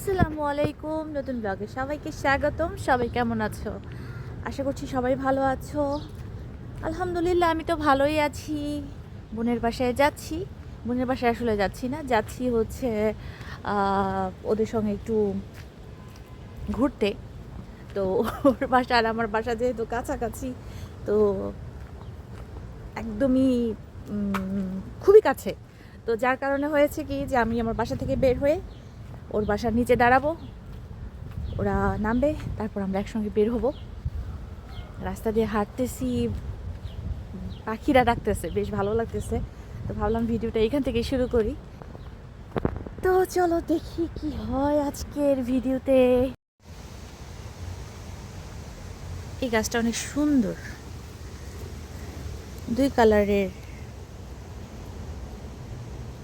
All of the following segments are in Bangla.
আসসালামু আলাইকুম, নতুন ব্লগে সবাইকে স্বাগতম। সবাই কেমন আছো? আশা করছি সবাই ভালো আছো। আলহামদুলিল্লাহ, আমি তো ভালোই আছি। বোনের বাসায় যাচ্ছি। বোনের বাসায় আসলে যাচ্ছি না, যাচ্ছি হচ্ছে ওদের সঙ্গে একটু ঘুরতে। তো ওর বাসা আর আমার বাসা যেহেতু কাছাকাছি, তো একদমই খুবই কাছে। তো যার কারণে হয়েছে কি যে আমি আমার বাসা থেকে বের হয়ে ওর বাসার নিচে দাঁড়াবো। ওরা নামবে, তারপর আমরা একসঙ্গে বের হব। রাস্তা দিয়ে হাঁটতেছি। পাখিরা ডাকতেছে, বেশ ভালো লাগতেছে। তো ভাবলাম ভিডিওটা এখান থেকে শুরু করি। তো চলো দেখি কি হয় আজকের ভিডিওতে। এই গাছটা অনেক সুন্দর। দুই কালারের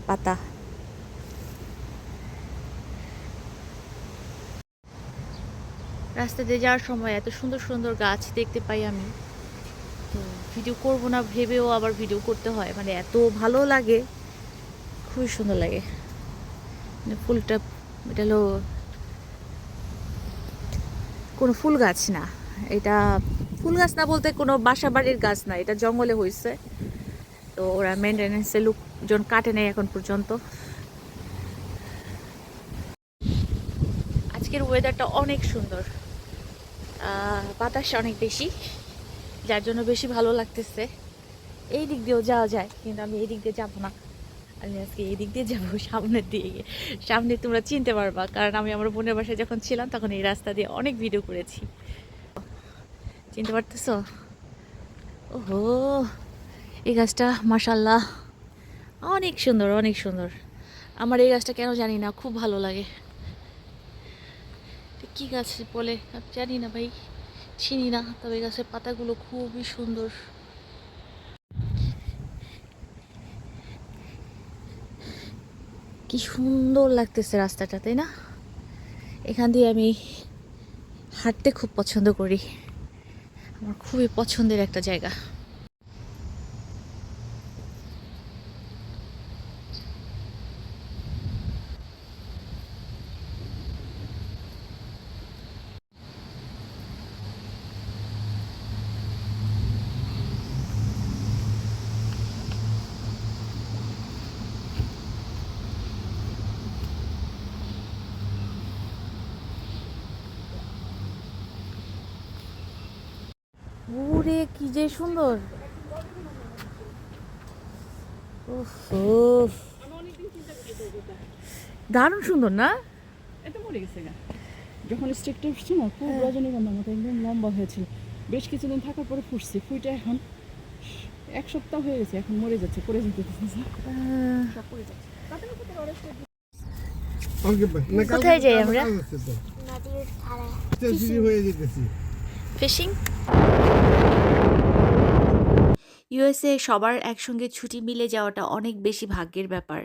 পাতা। রাস্তা দিয়ে যাওয়ার সময় এত সুন্দর সুন্দর গাছ দেখতে পাই আমি। তো ভিডিও করব না ভেবেও আবার ভিডিও করতে হয়। মানে এত ভালো লাগে, খুবই সুন্দর লাগে। মানে ফুলটা, এটা হলো কোনো ফুল গাছ না। এটা ফুল গাছ না বলতে কোনো বাসা বাড়ির গাছ না, এটা জঙ্গলে হয়েছে তো ওরা মেনটেন্যান্সে লোকজন কাটে নেই এখন পর্যন্ত। আজকের ওয়েদারটা অনেক সুন্দর। বাতাস অনেক বেশি, যার জন্য বেশি ভালো লাগতেছে। এই দিক দিয়েও যাওয়া যায়, কিন্তু আমি এই দিক দিয়ে যাব না। আমি আজকে এই দিক দিয়ে যাব সামনের দিকে। সামনে তোমরা চিনতে পারবা, কারণ আমি আমার বোনের বাসায় যখন ছিলাম, তখন এই রাস্তা দিয়ে অনেক ভিডিও করেছি। চিনতে পারতেছো? ওহো, এই গাছটা মাসাল্লাহ অনেক সুন্দর অনেক সুন্দর। আমার এই গাছটা কেন জানি না, খুব ভালো লাগে। কি গাছ বলে জানি না ভাই, চিনি না, তবে গাছের পাতাগুলো খুবই সুন্দর। কি সুন্দর লাগতেছে রাস্তাটা, তাই না? এখান দিয়ে আমি হাঁটতে খুব পছন্দ করি। আমার খুবই পছন্দের একটা জায়গা। ওরে কি যে সুন্দর। উফ, উফ। দারুণ সুন্দর না? এটা মরে গেছে যখন স্টেকটা উঠছে না খুব রজনীগন্ধার মতো একদম লম্বা হয়েছিল। বেশ কিছুদিন থাকার পরে ফুটছে ফুটে এখন এক সপ্তাহ হয়ে গেছে এখন মরে যাচ্ছে পড়ে যেতে কোথায় যাই আমরা? ফিশিং। ইউএসএ সবার একসঙ্গে ছুটি মিলে যাওয়াটা অনেক বেশি ভাগ্যের ব্যাপার।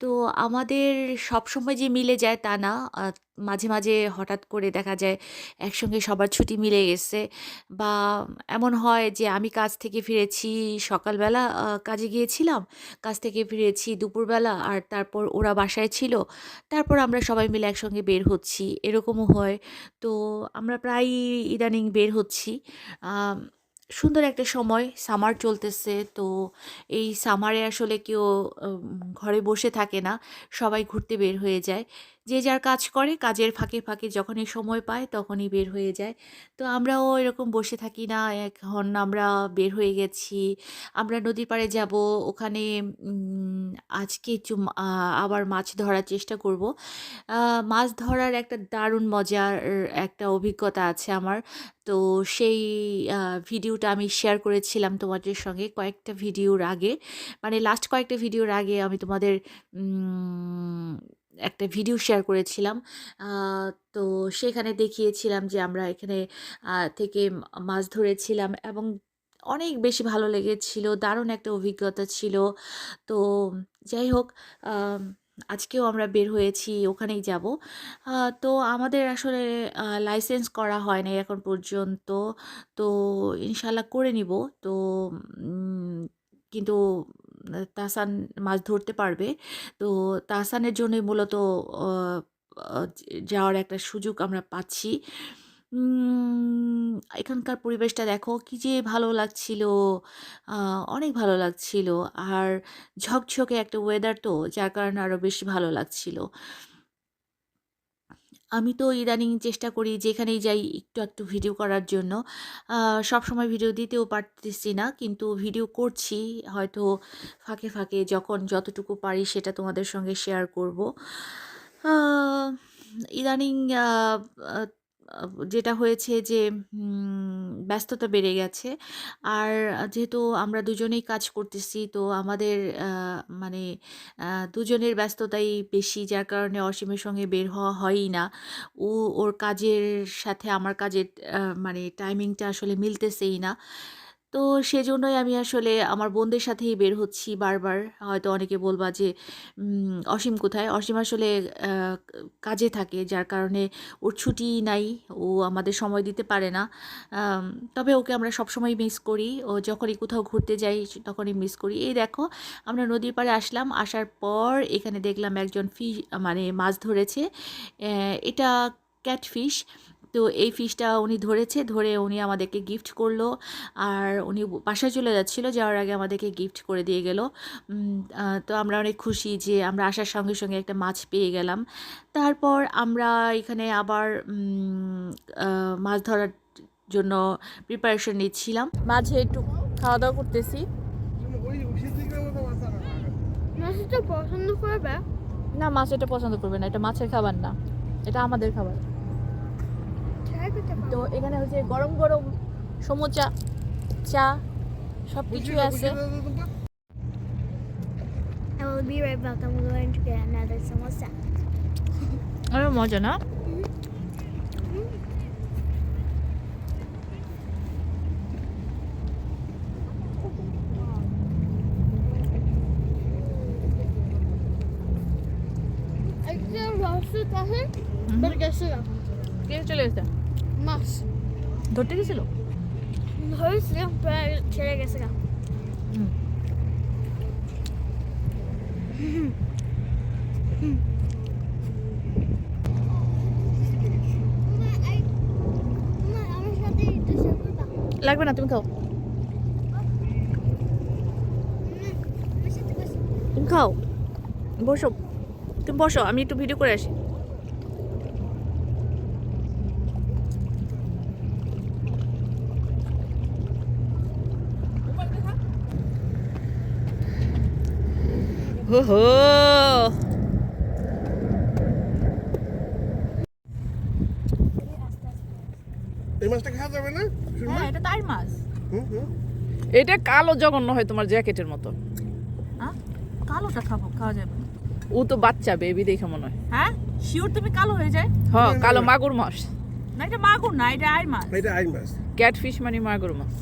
তো আমাদের সবসময় যে মিলে যায় তা না। মাঝে মাঝে হঠাৎ করে দেখা যায় একসঙ্গে সবার ছুটি মিলে গেছে বা এমন হয় যে আমি কাজ থেকে ফিরেছি, সকালবেলা কাজে গিয়েছিলাম, কাজ থেকে ফিরেছি দুপুরবেলা আর তারপর ওরা বাসায় ছিল, তারপর আমরা সবাই মিলে একসঙ্গে বের হচ্ছি, এরকমও হয়। তো আমরা প্রায়ই ইদানিং বের হচ্ছি। সুন্দর একটা সময়, সামার চলতেছে। তো এই সামারে আসলে কেউ ঘরে বসে থাকে না। সবাই ঘুরতে বের হয়ে যায়। যে যার কাজ করে, কাজের ফাঁকে ফাঁকে যখনই সময় পায় তখনই বের হয়ে যায়। তো আমরাও এরকম বসে থাকি না, এখন আমরা বের হয়ে গেছি, আমরা নদীর পাড়ে যাব, ওখানে আজকে একটু আবার মাছ ধরার চেষ্টা করব। মাছ ধরার একটা দারুণ মজার একটা অভিজ্ঞতা আছে আমার। তো সেই ভিডিওটা আমি শেয়ার করেছিলাম তোমাদের সঙ্গে কয়েকটা ভিডিওর আগে। মানে লাস্ট কয়েকটা ভিডিওর আগে আমি তোমাদের একটা ভিডিও শেয়ার করেছিলাম। তো সেখানে দেখিয়েছিলাম যে আমরা এখানে থেকে মাছ ধরেছিলাম এবং অনেক বেশি ভালো লেগেছিল, দারুণ একটা অভিজ্ঞতা ছিল। তো যাই হোক আজকেও আমরা বের হয়েছি, ওখানেই যাব। তো আমাদের আসলে লাইসেন্স করা হয় নাই এখন পর্যন্ত। তো ইনশাল্লাহ করে নিব। তো কিন্তু উম, তাহসান মাছ ধরতে পারবে। তো তাসানের জন্যই মূলত যাওয়ার একটা সুযোগ আমরা পাচ্ছি। এখানকার পরিবেশটা দেখো কি যে ভালো লাগছিল অনেক ভালো লাগছিল। আর ঝকঝকে একটা ওয়েদার তো যার কারণে আরও বেশি ভালো লাগছিল। আমি তো ইদানিং চেষ্টা করি যেখানেই যাই একটু একটু ভিডিও করার জন্য। সব সময় ভিডিও দিতেও পারতেছি না, কিন্তু ভিডিও করছি। হয়তো ফাঁকে ফাঁকে যখন যতটুকু পারি সেটা তোমাদের সঙ্গে শেয়ার করব। ইদানিং যেটা হয়েছে যে ব্যস্ততা বেড়ে গেছে। আর যেহেতু আমরা দুজনেই কাজ করতেছি, তো আমাদের মানে দুজনের ব্যস্ততাই বেশি, যার কারণে অসীমের সঙ্গে বের হওয়া হয়ই না। ও, ওর কাজের সাথে আমার কাজের মানে টাইমিংটা আসলে মিলতেছেই না। তো সেজন্যই আমি আসলে আমার বোনদের সাথেই বের হচ্ছি বারবার। হয়তো অনেকে বলবা যে অসীম কোথায়? অসীম আসলে কাজে থাকে, যার কারণে ওর ছুটি নাই, ও আমাদের সময় দিতে পারে না। তবে ওকে আমরা সবসময় মিস করি। ও যখনই কোথাও ঘুরতে যাই তখনই মিস করি। এই দেখো, আমরা নদীর পাড়ে আসলাম। আসার পর এখানে দেখলাম একজন ফিশ মানে মাছ ধরেছে। এটা ক্যাটফিশ তো এই ফিশটা উনি ধরেছে ধরে উনি আমাদেরকে গিফট করল। আর উনি বাসায় চলে যাচ্ছিল যাওয়ার আগে আমাদেরকে গিফট করে দিয়ে গেল। তো আমরা অনেক খুশি যে আমরা আসার সঙ্গে সঙ্গে একটা মাছ পেয়ে গেলাম। তারপর আমরা এখানে আবার মাছ ধরার জন্য প্রিপারেশন নিচ্ছিলাম। মাঝে একটু খাওয়া দাওয়া করতেছি পছন্দ করবে? না মাছ এটা পছন্দ করবে না এটা মাছের খাবার না এটা আমাদের খাবার। তো এখানে হচ্ছে গরম গরম সমুচা চা সব কিছু আছে। আমি be right but I to get another samosa. আরে মজা না? ধরতে গেছিল? ধরেছিলাম প্রায় ছেড়ে গেছে করবা লাগবে না তুমি খাও। তুমি খাও। বসো। তুমি বসো আমি একটু ভিডিও করে আসি। হো হো এই মাছটা খাওয়া যাবে না? হ্যাঁ এটা তাই মাছ। হুম হুম। এটা কালো জঘন্য হয় তোমার জ্যাকেটের মতো। হ্যাঁ? কালোটা খাব খাওয়া যাবে না। ও তো বাচ্চা বেবি দেখে মনে হয়। হ্যাঁ? শিওর তুমি কালো হয়ে যায়? হ্যাঁ কালো মাগুর মাছ। না এটা মাগুর না এটা আই মাছ। এটা আইন মাছ। ক্যাটফিশ মানে মাগুর মাছ।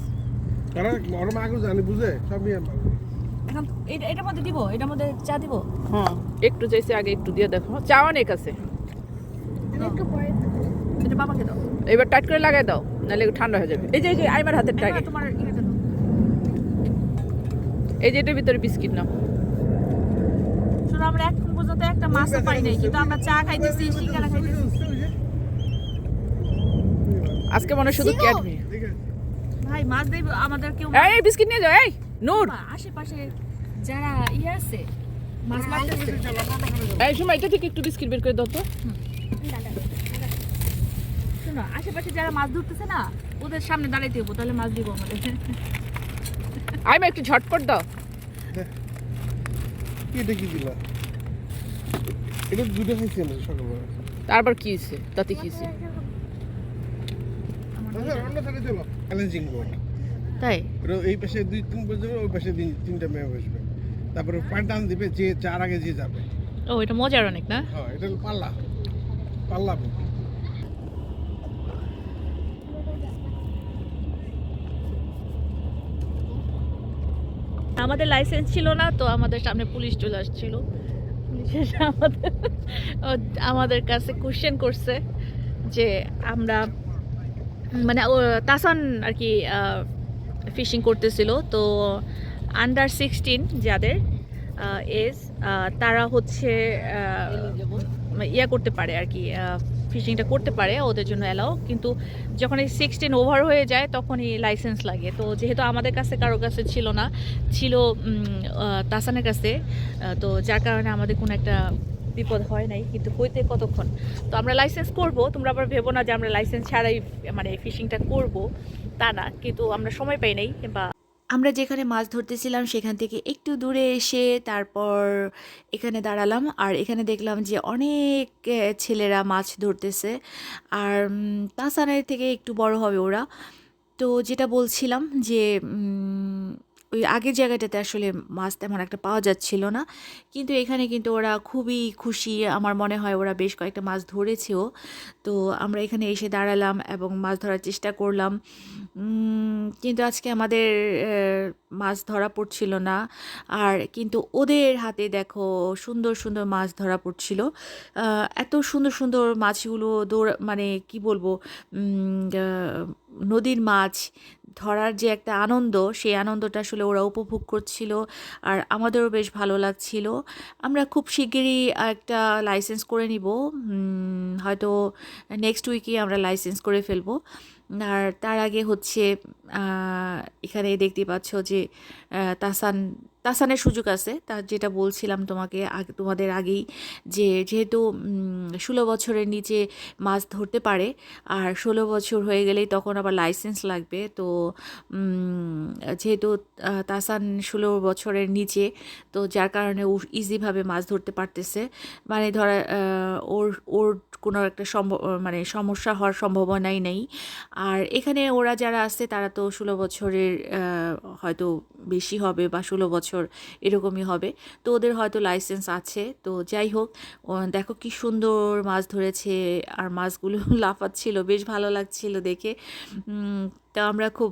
তারা ওরা মাগুর জানি বুঝে? মাগুর। এখন এটা এটার মধ্যে দিব এটার মধ্যে চা দিব? হ্যাঁ একটু চাইছে আগে একটু দিয়ে দেখো। চা অনেক আছে। একটু পরে এটা বাবাকে দাও। এবার টাইট করে লাগাই দাও নাহলে ঠান্ডা হয়ে যাবে। এই যে এই যে আইমার হাতের তোমার এই যে এটার ভিতরে বিস্কিট নাও। শুনো আমরা এখন পর্যন্ত একটা মাছও পাই নাই কিন্তু আমরা চা খাইতেছি সিঙ্গারা খাইতেছি। আজকে মনে হয় শুধু! ক্যাডবি ভাই মাছ দেবে আমাদের কেউ এই বিস্কিট নিয়ে যাও এই নূর। আশেপাশে যারা ইয়ে আছে মাছ মারতেছে এই সময় এটা থেকে একটু বিস্কিট বের করে দাও তো। শোনো আশেপাশে যারা মাছ ধরতেছে না ওদের সামনে দাঁড়াইতে হব তাহলে মাছ দিব আমাদের। আইমা একটু ঝটপট দাও। কি এটা কি দিলা? এটা দুটো খাইছি আমি সকালবেলা। তারপর কি হয়েছে? তাতে কি হয়েছে? আচ্ছা অন্য সাইডে চলো চ্যালেঞ্জিং বোর্ড তাই? এই পাশে দুই তিন বসবে ওই পাশে তিন তিনটা মেয়ে বসবে। তারপরে পার দিবে যে চার আগে যে যাবে। ও এটা মজার অনেক না? হ্যাঁ এটা পাল্লা। পাল্লা আমাদের লাইসেন্স ছিল না তো আমাদের সামনে পুলিশ চলে আসছিল। পুলিশ আমাদের আমাদের কাছে কোশ্চেন করছে যে আমরা মানে তাসান আর কি ফিশিং করতেছিল। তো আন্ডার সিক্সটিন যাদের এজ তারা হচ্ছে ইয়া করতে পারে আর কি ফিশিংটা করতে পারে, ওদের জন্য অ্যালাও কিন্তু যখন এই সিক্সটিন ওভার হয়ে যায়, তখনই লাইসেন্স লাগে। তো যেহেতু আমাদের কাছে, কারও কাছে ছিল না, ছিল তাসানের কাছে তো যার কারণে আমাদের কোনো একটা বিপদ হয় নাই। কিন্তু হইতে কতক্ষণ? তো আমরা লাইসেন্স করব, তোমরা আবার ভেবো না যে আমরা লাইসেন্স ছাড়াই মানে ফিশিংটা করব। তা না, কিন্তু আমরা সময় পাই নাই বা আমরা যেখানে মাছ ধরতেছিলাম সেখান থেকে একটু দূরে এসে তারপর এখানে দাঁড়ালাম, আর এখানে দেখলাম যে অনেক ছেলেরা মাছ ধরতেছে। আর তাসানের থেকে একটু বড় হবে ওরা। তো যেটা বলছিলাম যে ওই আগের জায়গাটাতে আসলে মাছ তেমন একটা পাওয়া যাচ্ছিল না। কিন্তু এখানে কিন্তু ওরা খুবই খুশি। আমার মনে হয় ওরা বেশ কয়েকটা মাছ ধরেছেও। তো আমরা এখানে এসে দাঁড়ালাম এবং মাছ ধরার চেষ্টা করলাম। কিন্তু আজকে আমাদের মাছ ধরা পড়ছিল না। আর কিন্তু ওদের হাতে দেখো সুন্দর সুন্দর মাছ ধরা পড়ছিল। এত সুন্দর সুন্দর মাছগুলো দৌড় মানে কি বলব? নদীর মাছ ধরার যে একটা আনন্দ, সেই আনন্দটা আসলে ওরা উপভোগ করছিল আর আমাদেরও বেশ ভালো লাগছিল। আমরা খুব শিগগিরই একটা লাইসেন্স করে নিব। হয়তো নেক্সট উইকে আমরা লাইসেন্স করে ফেলব। আর তার আগে হচ্ছে এখানে দেখতে পাচ্ছ যে তাসান তাসানের সুযোগ আছে। তার যেটা বলছিলাম তোমাকে তোমাদের আগেই যে, যেহেতু ষোলো বছরের নিচে মাছ ধরতে পারে, আর ষোলো বছর হয়ে গেলেই তখন আবার লাইসেন্স লাগবে। তো যেহেতু তাসান ষোলো বছরের নিচে, তো যার কারণে ও ইজিভাবে মাছ ধরতে পারতেছে। মানে ধরা ওর ওর কোনো একটা সম্ভব মানে সমস্যা হওয়ার সম্ভাবনাই নেই। আর এখানে ওরা যারা আছে, তারা তো ষোলো বছরের হয়তো বেশি হবে বা ষোলো বছর এরকমই হবে। তো ওদের হয়তো লাইসেন্স আছে। তো যাই হোক দেখো কি সুন্দর মাছ ধরেছে। আর মাছগুলো লাফাচ্ছিল, বেশ ভালো লাগছিল দেখে। আমরা খুব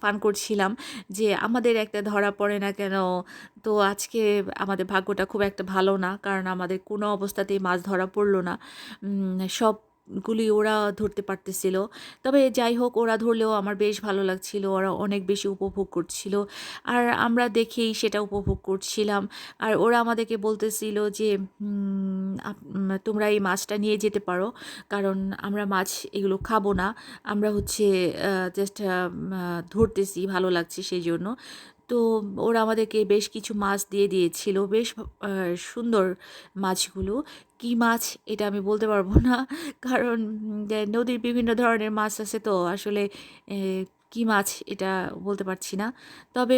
ফান করছিলাম যে আমাদের একটা ধরা পড়ে না কেন? তো আজকে আমাদের ভাগ্যটা খুব একটা ভালো না কারণ আমাদের কোনো অবস্থাতেই মাছ ধরা পড়ল না। উম, সবগুলি ওরা ধরতে পারতেছিল। তবে যাই হোক, ওরা ধরলেও আমার বেশ ভালো লাগছিল। ওরা অনেক বেশি উপভোগ করছিল। আর আমরা দেখেই সেটা উপভোগ করছিলাম। আর ওরা আমাদেরকে বলতেছিল যে তোমরা এই মাছটা নিয়ে যেতে পারো। কারণ আমরা মাছ এগুলো খাব না। আমরা হচ্ছে জাস্ট ধরতেছি। ভালো লাগছে সেই জন্য। তো ওরা আমাদেরকে বেশ কিছু মাছ দিয়ে দিয়েছিল। বেশ সুন্দর মাছগুলো। কি মাছ এটা আমি বলতে পারব না, কারণ নদীর বিভিন্ন ধরনের মাছ আছে তো, আসলে কি মাছ এটা বলতে পারছি না। তবে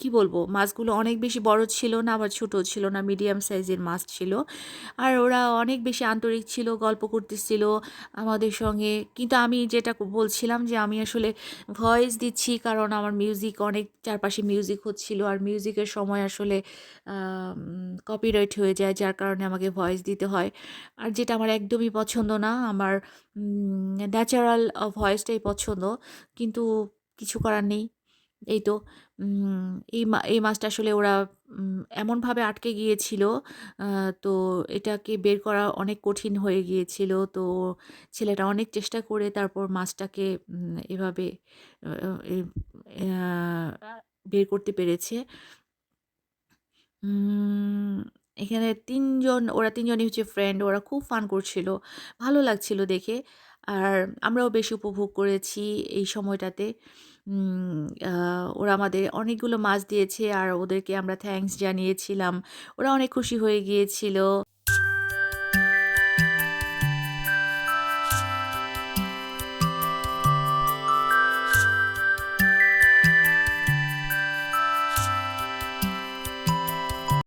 কি বলব? মাছগুলো অনেক বেশি বড় ছিল না, আবার ছোট ছিল না মিডিয়াম সাইজের মাছ ছিল। আর ওরা অনেক বেশি আন্তরিক ছিল, গল্প করতেছিল আমাদের সঙ্গে। কিন্তু আমি যেটা বলছিলাম যে আমি আসলে ভয়েস দিচ্ছি কারণ আমার মিউজিক অনেক চারপাশে মিউজিক হচ্ছিল। আর মিউজিকের সময় আসলে কপিরাইট হয়ে যায়, যার কারণে আমাকে ভয়েস দিতে হয়। আর যেটা আমার একদমই পছন্দ না, আমার ন্যাচারাল ভয়েসটাই পছন্দ। কিন্তু কিছু করার নেই, এই তো। এই মা, এই মাছটা আসলে ওরা এমনভাবে আটকে গিয়েছিল তো এটাকে বের করা অনেক কঠিন হয়ে গিয়েছিল, তো ছেলেটা অনেক চেষ্টা করে তারপর মাছটাকে এভাবে বের করতে পেরেছে। এখানে তিনজন, ওরা তিনজনই হচ্ছে ফ্রেন্ড ওরা খুব ফান করছিল, ভালো লাগছিল দেখে। আর আমরাও বেশি উপভোগ করেছি এই সময়টাতে। ওরা আমাদের অনেকগুলো মাছ দিয়েছে আর ওদেরকে আমরা থ্যাংকস জানিয়েছিলাম। ওরা অনেক খুশি হয়ে গিয়েছিল।